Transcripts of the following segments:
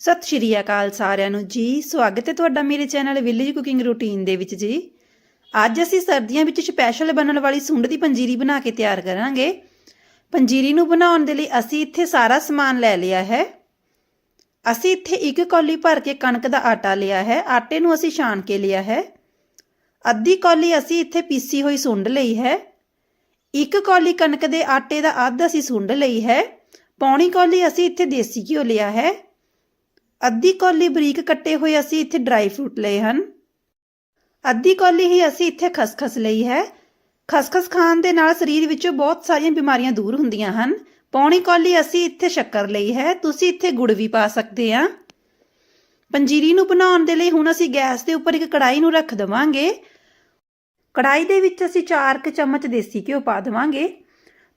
ਸਤਿ ਸ਼੍ਰੀ ਅਕਾਲ ਸਾਰਿਆਂ ਨੂੰ ਜੀ। ਸਵਾਗਤ ਹੈ ਤੁਹਾਡਾ ਮੇਰੇ ਚੈਨਲ ਵਿਲੇਜ ਕੁਕਿੰਗ ਰੂਟੀਨ ਦੇ ਵਿੱਚ ਜੀ। ਅੱਜ ਅਸੀਂ ਸਰਦੀਆਂ ਵਿੱਚ ਸਪੈਸ਼ਲ ਬਣਨ ਵਾਲੀ ਸੁੰਡ ਦੀ ਪੰਜੀਰੀ ਬਣਾ ਕੇ ਤਿਆਰ ਕਰਾਂਗੇ। ਪੰਜੀਰੀ ਨੂੰ ਬਣਾਉਣ ਦੇ ਲਈ ਅਸੀਂ ਇੱਥੇ ਸਾਰਾ ਸਮਾਨ ਲੈ ਲਿਆ ਹੈ। ਅਸੀਂ ਇੱਥੇ ਇੱਕ ਕੌਲੀ ਭਰ ਕੇ ਕਣਕ ਦਾ ਆਟਾ ਲਿਆ ਹੈ। ਆਟੇ ਨੂੰ ਅਸੀਂ ਛਾਣ ਕੇ ਲਿਆ ਹੈ। ਅੱਧੀ ਕੌਲੀ ਅਸੀਂ ਇੱਥੇ ਪੀਸੀ ਹੋਈ ਸੁੰਡ ਲਈ ਹੈ। ਇੱਕ ਕੌਲੀ ਕਣਕ ਦੇ ਆਟੇ ਦਾ ਅੱਧ ਅਸੀਂ ਸੁੰਡ ਲਈ ਹੈ। ਪੌਣੀ ਕੌਲੀ ਅਸੀਂ ਇੱਥੇ ਦੇਸੀ ਘਿਓ ਲਿਆ ਹੈ। ਅੱਧੀ ਕੌਲੀ ਬਰੀਕ ਕੱਟੇ ਹੋਏ ਅਸੀਂ ਇੱਥੇ ਡਰਾਈ ਫਰੂਟ ਲਏ ਹਨ। ਅੱਧੀ ਕੌਲੀ ਹੀ ਅਸੀਂ ਇੱਥੇ ਖਸਖਸ ਲਈ ਹੈ। ਖਸਖਸ ਖਾਣ ਦੇ ਨਾਲ ਸਰੀਰ ਵਿੱਚੋਂ ਬਹੁਤ ਸਾਰੀਆਂ ਬਿਮਾਰੀਆਂ ਦੂਰ ਹੁੰਦੀਆਂ ਹਨ। ਪੌਣੀ ਕੌਲੀ ਅਸੀਂ ਇੱਥੇ ਸ਼ੱਕਰ ਲਈ ਹੈ। ਤੁਸੀਂ ਇੱਥੇ ਗੁੜ ਵੀ ਪਾ ਸਕਦੇ ਆ। ਪੰਜੀਰੀ ਨੂੰ ਬਣਾਉਣ ਦੇ ਲਈ ਹੁਣ ਅਸੀਂ ਗੈਸ ਦੇ ਉੱਪਰ ਇੱਕ ਕੜਾਈ ਨੂੰ ਰੱਖ ਦਵਾਂਗੇ। ਕੜਾਈ ਦੇ ਵਿੱਚ ਅਸੀਂ 4 ਕੁ ਚਮਚ ਦੇਸੀ ਘਿਓ ਪਾ ਦੇਵਾਂਗੇ।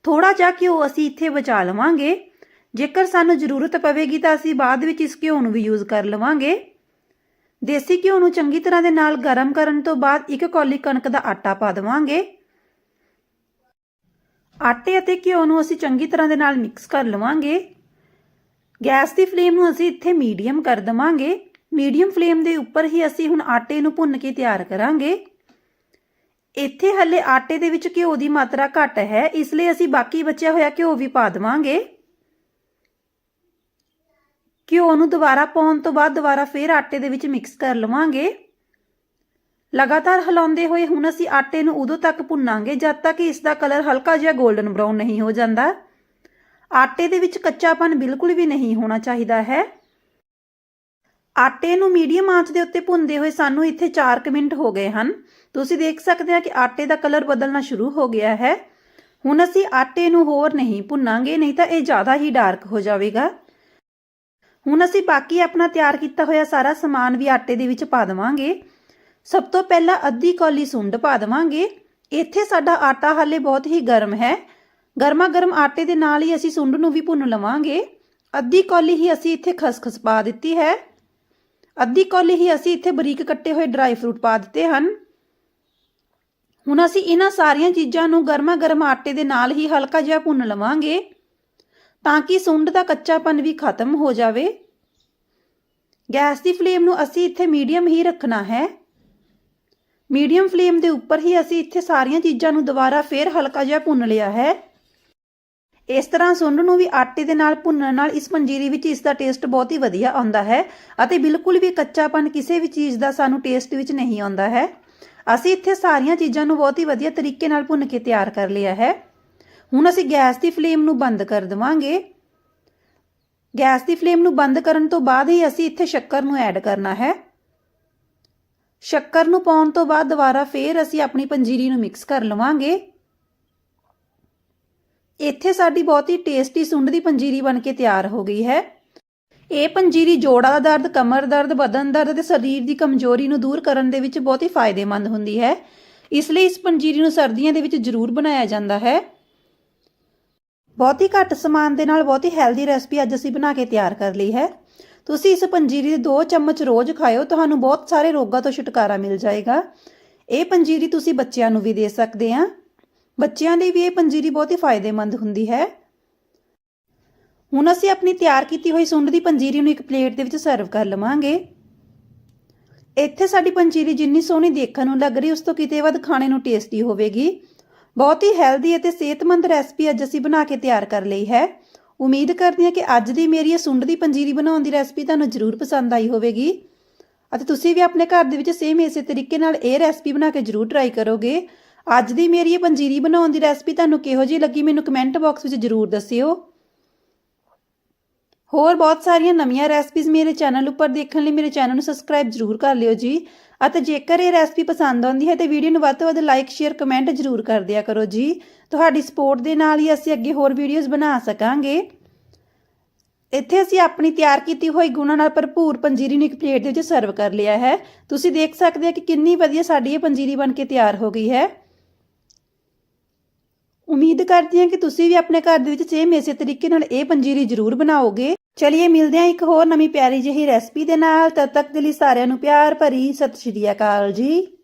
ਥੋੜਾ ਜਿਹਾ ਘਿਓ ਅਸੀਂ ਇੱਥੇ ਬਚਾ ਲਵਾਂਗੇ। ਜੇਕਰ ਸਾਨੂੰ ਜ਼ਰੂਰਤ ਪਵੇਗੀ ਤਾਂ ਅਸੀਂ ਬਾਅਦ ਵਿੱਚ ਇਸ ਘਿਓ ਨੂੰ ਵੀ ਯੂਜ਼ ਕਰ ਲਵਾਂਗੇ। ਦੇਸੀ ਘਿਓ ਨੂੰ ਚੰਗੀ ਤਰ੍ਹਾਂ ਦੇ ਨਾਲ ਗਰਮ ਕਰਨ ਤੋਂ ਬਾਅਦ ਇੱਕ ਕੌਲੀ ਕਣਕ ਦਾ ਆਟਾ ਪਾ ਦੇਵਾਂਗੇ। ਆਟੇ ਅਤੇ ਘਿਓ ਨੂੰ ਅਸੀਂ ਚੰਗੀ ਤਰ੍ਹਾਂ ਦੇ ਨਾਲ ਮਿਕਸ ਕਰ ਲਵਾਂਗੇ। ਗੈਸ ਦੀ ਫਲੇਮ ਨੂੰ ਅਸੀਂ ਇੱਥੇ ਮੀਡੀਅਮ ਕਰ ਦਵਾਂਗੇ। ਮੀਡੀਅਮ ਫਲੇਮ ਦੇ ਉੱਪਰ ਹੀ ਅਸੀਂ ਹੁਣ ਆਟੇ ਨੂੰ ਭੁੰਨ ਕੇ ਤਿਆਰ ਕਰਾਂਗੇ। ਇੱਥੇ ਹੱਲੇ ਆਟੇ ਦੇ ਵਿੱਚ ਘਿਓ ਦੀ ਮਾਤਰਾ ਘੱਟ ਹੈ, ਇਸ ਲਈ ਅਸੀਂ ਬਾਕੀ ਬਚਿਆ ਹੋਇਆ ਘਿਓ ਵੀ ਪਾ ਦੇਵਾਂਗੇ। ਘਿਓ ਨੂੰ ਦੁਬਾਰਾ ਪਾਉਣ ਤੋਂ ਬਾਅਦ ਦੁਬਾਰਾ ਫੇਰ ਆਟੇ ਦੇ ਵਿੱਚ ਮਿਕਸ ਕਰ ਲਵਾਂਗੇ। ਲਗਾਤਾਰ ਹਿਲਾਉਂਦੇ ਹੋਏ ਹੁਣ ਅਸੀਂ ਆਟੇ ਨੂੰ ਉਦੋਂ ਤੱਕ ਭੁੰਨਾਂਗੇ ਜਦ ਤੱਕ ਇਸ ਦਾ ਕਲਰ ਹਲਕਾ ਜਿਹਾ 골ਡਨ ਬਰਾਊਨ ਨਹੀਂ ਹੋ ਜਾਂਦਾ। ਆਟੇ ਦੇ ਵਿੱਚ ਕੱਚਾਪਨ ਬਿਲਕੁਲ ਵੀ ਨਹੀਂ ਹੋਣਾ ਚਾਹੀਦਾ ਹੈ। ਆਟੇ ਨੂੰ ਮੀਡੀਅਮ ਆਂਚ ਦੇ ਉੱਤੇ ਭੁੰਨਦੇ ਹੋਏ ਸਾਨੂੰ ਇੱਥੇ 4 ਮਿੰਟ ਹੋ ਗਏ ਹਨ। ਤੁਸੀਂ ਦੇਖ ਸਕਦੇ ਆ ਕਿ ਆਟੇ ਦਾ ਕਲਰ ਬਦਲਣਾ ਸ਼ੁਰੂ ਹੋ ਗਿਆ ਹੈ। ਹੁਣ ਅਸੀਂ ਆਟੇ ਨੂੰ ਹੋਰ ਨਹੀਂ ਭੁੰਨਾਂਗੇ, ਨਹੀਂ ਤਾਂ ਇਹ ਜ਼ਿਆਦਾ ਹੀ ਡਾਰਕ ਹੋ ਜਾਵੇਗਾ। ਹੁਣ ਅਸੀਂ ਬਾਕੀ ਆਪਣਾ ਤਿਆਰ ਕੀਤਾ ਹੋਇਆ ਸਾਰਾ ਸਮਾਨ ਵੀ ਆਟੇ ਦੇ ਵਿੱਚ ਪਾ ਦੇਵਾਂਗੇ। ਸਭ ਤੋਂ ਪਹਿਲਾਂ ਅੱਧੀ ਕੌਲੀ ਸੁੰਡ ਪਾ ਦੇਵਾਂਗੇ। ਇੱਥੇ ਸਾਡਾ ਆਟਾ ਹਾਲੇ ਬਹੁਤ ਹੀ ਗਰਮ ਹੈ। ਗਰਮਾ ਗਰਮ ਆਟੇ ਦੇ ਨਾਲ ਹੀ ਅਸੀਂ ਸੁੰਡ ਨੂੰ ਵੀ ਭੁੰਨ ਲਵਾਂਗੇ। ਅੱਧੀ ਕੌਲੀ ਹੀ ਅਸੀਂ ਇੱਥੇ ਖਸਖਸ ਪਾ ਦਿੱਤੀ ਹੈ। ਅੱਧੀ ਕੌਲੀ ਹੀ ਅਸੀਂ ਇੱਥੇ ਬਰੀਕ ਕੱਟੇ ਹੋਏ ਡਰਾਈ ਫਰੂਟ ਪਾ ਦਿੱਤੇ ਹਨ। ਹੁਣ ਅਸੀਂ ਇਹਨਾਂ ਸਾਰੀਆਂ ਚੀਜ਼ਾਂ ਨੂੰ ਗਰਮਾ ਗਰਮ ਆਟੇ ਦੇ ਨਾਲ ਹੀ ਹਲਕਾ ਜਿਹਾ ਭੁੰਨ ਲਵਾਂਗੇ ਤਾਂ ਕਿ ਸੁੰਡ ਦਾ ਕੱਚਾਪਨ ਵੀ ਖਤਮ ਹੋ ਜਾਵੇ। ਗੈਸ ਦੀ ਫਲੇਮ ਨੂੰ ਅਸੀਂ ਇੱਥੇ ਮੀਡੀਅਮ ਹੀ ਰੱਖਣਾ ਹੈ। ਮੀਡੀਅਮ ਫਲੇਮ ਦੇ ਉੱਪਰ ਹੀ ਅਸੀਂ ਇੱਥੇ ਸਾਰੀਆਂ ਚੀਜ਼ਾਂ ਨੂੰ ਦੁਬਾਰਾ ਫੇਰ ਹਲਕਾ ਜਿਹਾ ਭੁੰਨ ਲਿਆ ਹੈ। ਇਸ ਤਰ੍ਹਾਂ ਸੁੰਡ ਨੂੰ ਵੀ ਆਟੇ ਦੇ ਨਾਲ ਭੁੰਨਣ ਨਾਲ ਇਸ ਪੰਜੀਰੀ ਵਿੱਚ ਇਸ ਦਾ ਟੇਸਟ ਬਹੁਤ ਹੀ ਵਧੀਆ ਆਉਂਦਾ ਹੈ ਅਤੇ ਬਿਲਕੁਲ ਵੀ ਕੱਚਾਪਨ ਕਿਸੇ ਵੀ ਚੀਜ਼ ਦਾ ਸਾਨੂੰ ਟੇਸਟ ਵਿੱਚ ਨਹੀਂ ਆਉਂਦਾ ਹੈ। ਅਸੀਂ ਇੱਥੇ ਸਾਰੀਆਂ ਚੀਜ਼ਾਂ ਨੂੰ ਬਹੁਤ ਹੀ ਵਧੀਆ ਤਰੀਕੇ ਨਾਲ ਭੁੰਨ ਕੇ ਤਿਆਰ ਕਰ ਲਿਆ ਹੈ। ਹੁਣ ਅਸੀਂ ਗੈਸ ਦੀ ਫਲੇਮ ਨੂੰ ਬੰਦ ਕਰ ਦਵਾਂਗੇ। ਗੈਸ ਦੀ ਫਲੇਮ ਨੂੰ ਬੰਦ ਕਰਨ ਤੋਂ ਬਾਅਦ ਹੀ ਅਸੀਂ ਇੱਥੇ ਸ਼ੱਕਰ ਨੂੰ ਐਡ ਕਰਨਾ ਹੈ। ਸ਼ੱਕਰ ਨੂੰ ਪਾਉਣ ਤੋਂ ਬਾਅਦ ਦੁਬਾਰਾ ਫੇਰ ਅਸੀਂ ਆਪਣੀ ਪੰਜੀਰੀ ਨੂੰ ਮਿਕਸ ਕਰ ਲਵਾਂਗੇ। ਇੱਥੇ ਸਾਡੀ ਬਹੁਤ ਹੀ ਟੇਸਟੀ ਸੁੰਡ ਦੀ ਪੰਜੀਰੀ ਬਣ ਕੇ ਤਿਆਰ ਹੋ ਗਈ ਹੈ। ਇਹ ਪੰਜੀਰੀ ਜੋੜਾਂ ਦਾ ਦਰਦ, ਕਮਰ ਦਰਦ, ਬਦਨ ਦਰਦ ਤੇ ਸਰੀਰ ਦੀ ਕਮਜ਼ੋਰੀ ਨੂੰ ਦੂਰ ਕਰਨ ਦੇ ਵਿੱਚ ਬਹੁਤ ਹੀ ਫਾਇਦੇਮੰਦ ਹੁੰਦੀ ਹੈ। ਇਸ ਲਈ ਇਸ ਪੰਜੀਰੀ ਨੂੰ ਸਰਦੀਆਂ ਦੇ ਵਿੱਚ ਜ਼ਰੂਰ ਬਣਾਇਆ ਜਾਂਦਾ ਹੈ। ਬਹੁਤ ਹੀ ਘੱਟ ਸਮਾਨ ਦੇ ਨਾਲ ਬਹੁਤ ਹੀ ਹੈਲਦੀ ਰੈਸਪੀ ਅੱਜ ਅਸੀਂ ਬਣਾ ਕੇ ਤਿਆਰ ਕਰ ਲਈ ਹੈ। ਤੁਸੀਂ ਇਸ ਪੰਜੀਰੀ ਦੇ 2 ਚਮਚ ਰੋਜ਼ ਖਾਓ ਤੁਹਾਨੂੰ ਬਹੁਤ ਸਾਰੇ ਰੋਗਾਂ ਤੋਂ ਛੁਟਕਾਰਾ ਮਿਲ ਜਾਏਗਾ। ਇਹ ਪੰਜੀਰੀ ਤੁਸੀਂ ਬੱਚਿਆਂ ਨੂੰ ਵੀ ਦੇ ਸਕਦੇ ਆ। ਬੱਚਿਆਂ ਲਈ ਵੀ ਇਹ ਪੰਜੀਰੀ ਬਹੁਤ ਹੀ ਫਾਇਦੇਮੰਦ ਹੁੰਦੀ ਹੈ। ਹੁਣ ਅਸੀਂ ਆਪਣੀ ਤਿਆਰ ਕੀਤੀ ਹੋਈ ਸੁੰਡ ਦੀ ਪੰਜੀਰੀ ਨੂੰ ਇੱਕ ਪਲੇਟ ਦੇ ਵਿੱਚ ਸਰਵ ਕਰ ਲਵਾਂਗੇ। ਇੱਥੇ ਸਾਡੀ ਪੰਜੀਰੀ ਜਿੰਨੀ ਸੋਹਣੀ ਦੇਖਣ ਨੂੰ ਲੱਗ ਰਹੀ, ਉਸ ਤੋਂ ਕਿਤੇ ਵੱਧ ਖਾਣੇ ਨੂੰ ਟੇਸਟੀ ਹੋਵੇਗੀ। ਬਹੁਤ ਹੀ ਹੈਲਦੀ ਅਤੇ ਸਿਹਤਮੰਦ ਰੈਸਪੀ ਅੱਜ ਅਸੀਂ ਬਣਾ ਕੇ ਤਿਆਰ ਕਰ ਲਈ ਹੈ। ਉਮੀਦ ਕਰਦੀ ਹਾਂ ਕਿ ਅੱਜ ਦੀ ਮੇਰੀ ਇਹ ਸੁੰਡ ਦੀ ਪੰਜੀਰੀ ਬਣਾਉਣ ਦੀ ਰੈਸਪੀ ਤੁਹਾਨੂੰ ਜ਼ਰੂਰ ਪਸੰਦ ਆਈ ਹੋਵੇਗੀ। ਅਤੇ ਤੁਸੀਂ ਵੀ ਆਪਣੇ ਘਰ ਦੇ ਵਿੱਚ ਸੇਮ ਇਸੇ ਤਰੀਕੇ ਨਾਲ ਇਹ ਰੈਸਪੀ ਬਣਾ ਕੇ ਜ਼ਰੂਰ ਟਰਾਈ ਕਰੋਗੇ। ਅੱਜ ਦੀ ਮੇਰੀ ਇਹ ਪੰਜੀਰੀ ਬਣਾਉਣ ਦੀ ਰੈਸਪੀ ਤੁਹਾਨੂੰ ਕਿਹੋ ਜਿਹੀ ਲੱਗੀ ਮੈਨੂੰ ਕਮੈਂਟ ਬਾਕਸ ਵਿੱਚ ਜ਼ਰੂਰ ਦੱਸਿਓ। ਹੋਰ ਬਹੁਤ ਸਾਰੀਆਂ ਨਵੀਆਂ ਰੈਸਪੀਜ਼ ਮੇਰੇ ਚੈਨਲ ਉੱਪਰ ਦੇਖਣ ਲਈ ਮੇਰੇ ਚੈਨਲ ਨੂੰ ਸਬਸਕ੍ਰਾਈਬ ਜ਼ਰੂਰ ਕਰ ਲਿਓ ਜੀ। ਅਤੇ ਜੇਕਰ ਇਹ ਰੈਸਪੀ ਪਸੰਦ ਆਉਂਦੀ ਹੈ ਤੇ ਵੀਡੀਓ ਨੂੰ ਵੱਧ ਤੋਂ ਵੱਧ ਲਾਈਕ ਸ਼ੇਅਰ ਕਮੈਂਟ ਜ਼ਰੂਰ ਕਰ ਦਿਆ ਕਰੋ ਜੀ। ਤੁਹਾਡੀ ਸਪੋਰਟ ਦੇ ਨਾਲ ਹੀ ਅਸੀਂ ਅੱਗੇ ਹੋਰ ਵੀਡੀਓਜ਼ ਬਣਾ ਸਕਾਂਗੇ। ਇੱਥੇ ਅਸੀਂ ਆਪਣੀ ਤਿਆਰ ਕੀਤੀ ਹੋਈ ਗੁਣਾਂ ਨਾਲ ਭਰਪੂਰ ਪੰਜੀਰੀ ਨੂੰ ਇੱਕ ਪਲੇਟ ਦੇ ਵਿੱਚ ਸਰਵ ਕਰ ਲਿਆ ਹੈ। ਤੁਸੀਂ ਦੇਖ ਸਕਦੇ ਹੋ ਕਿ ਕਿੰਨੀ ਵਧੀਆ ਸਾਡੀ ਇਹ ਪੰਜੀਰੀ ਬਣ ਕੇ ਤਿਆਰ ਹੋ ਗਈ ਹੈ। ਉਮੀਦ ਕਰਦੀ ਹਾਂ ਕਿ ਤੁਸੀਂ ਵੀ ਆਪਣੇ ਘਰ ਦੇ ਵਿੱਚ ਸੇਮ ਇਸੇ ਤਰੀਕੇ ਨਾਲ ਇਹ ਪੰਜੀਰੀ ਜ਼ਰੂਰ ਬਣਾਓਗੇ। ਚਲਿਏ ਮਿਲਦੇ ਹਾਂ ਇੱਕ ਹੋਰ ਨਵੀਂ ਪਿਆਰੀ ਜਿਹੀ ਰੈਸਪੀ ਦੇ ਨਾਲ ਤਦ ਤੱਕ ਦੇ ਲਈ ਸਾਰਿਆਂ ਨੂੰ ਪਿਆਰ ਭਰੀ ਸਤਿ ਸ਼੍ਰੀ ਅਕਾਲ ਜੀ।